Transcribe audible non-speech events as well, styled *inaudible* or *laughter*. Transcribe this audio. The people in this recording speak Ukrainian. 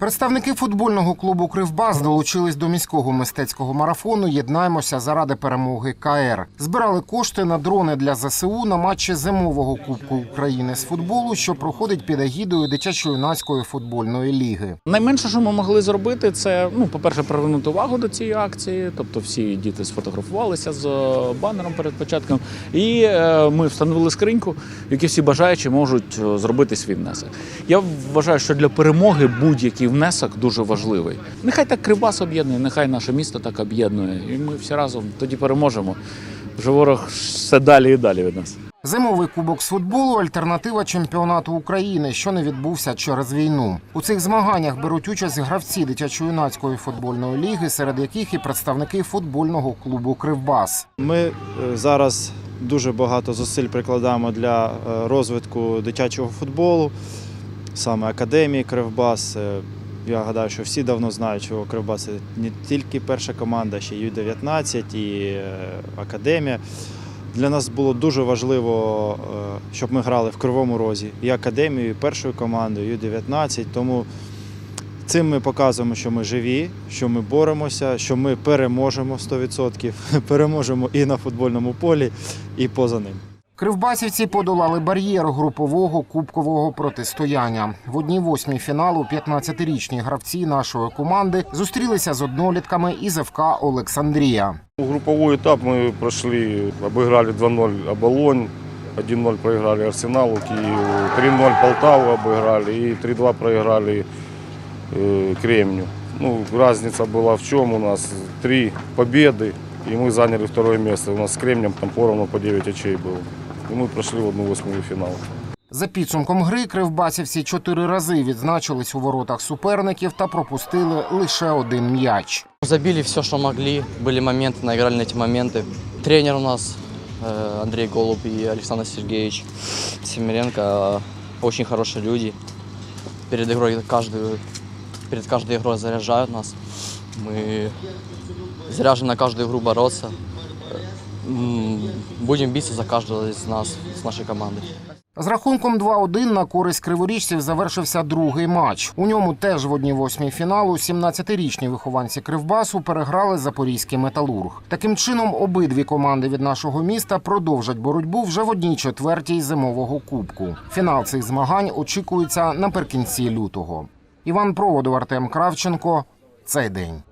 Представники футбольного клубу Кривбас долучились до міського мистецького марафону Єднаймося заради перемоги КР. Збирали кошти на дрони для ЗСУ на матчі зимового Кубку України з футболу, що проходить під агідою дитячо-юнацької футбольної ліги. Найменше, що ми могли зробити, це ну, по-перше, привернути увагу до цієї акції. Тобто всі діти сфотографувалися з е, банером перед початком. І е, ми встановили скриньку, в якій всі бажаючі можуть е, зробити свій внесок. Я вважаю, що для перемоги будь-який внесок дуже важливий. Нехай так Кривбас об'єднує, нехай наше місто так об'єднує. І ми всі разом тоді переможемо. Вже ворог все далі і далі від нас. Зимовий кубок з футболу альтернатива чемпіонату України, що не відбувся через війну. У цих змаганнях беруть участь гравці дитячо-юнацької футбольної ліги, серед яких і представники футбольного клубу Кривбас. Ми е, зараз дуже багато зусиль прикладаємо для е, розвитку дитячого футболу, саме академії Кривбас. Я гадаю, що всі давно знають, що Кривбас це не тільки перша команда, ще й Ю-19 і е, академія. Для нас було дуже важливо, е, щоб ми грали в Кривому Розі і академією, і першою командою, Ю-19. Тому Цим ми показуємо, що ми живі, що ми боремося, що ми переможемо 100%, *laughs* переможемо і на футбольному полі, і поза ним. Кривбасівці подолали бар'єр групового кубкового протистояння. В одній восьмій фіналу 15-річні гравці нашої команди зустрілися з однолітками із ФК Олександрія. Групповой этап мы прошли, обыграли 2-0 Оболонь, 1-0 проиграли Арсеналу, Киеву, 3-0 Полтаву обыграли и 3-2 проиграли э, Кремню. Ну, разница была в чем у нас? Три победы, и мы заняли второе место. У нас с Кремнем там поровну по 9 очей было. И мы прошли в одну восьмую финал. За підсумком гри кривбасівці чотири рази відзначились у воротах суперників та пропустили лише один м'яч. Забили все, что могли. Были моменты, наиграли на эти моменты. Тренер у нас э, Андрей Голуб и Александр Сергеевич Семеренко э, очень хорошие люди. Перед игрой каждую, перед каждой игрой заряжают нас. Мы заряжены на каждую игру бороться. Э, м, за каждого из нас, с нашей командой. З рахунком 2-1 на користь криворіжців завершився другий матч. У ньому теж в одній восьмій фіналу 17-річні вихованці Кривбасу переграли запорізький металург. Таким чином, обидві команди від нашого міста продовжать боротьбу вже в одній четвертій зимового кубку. Фінал цих змагань очікується наприкінці лютого. Іван Проводов, Артем Кравченко. Цей день.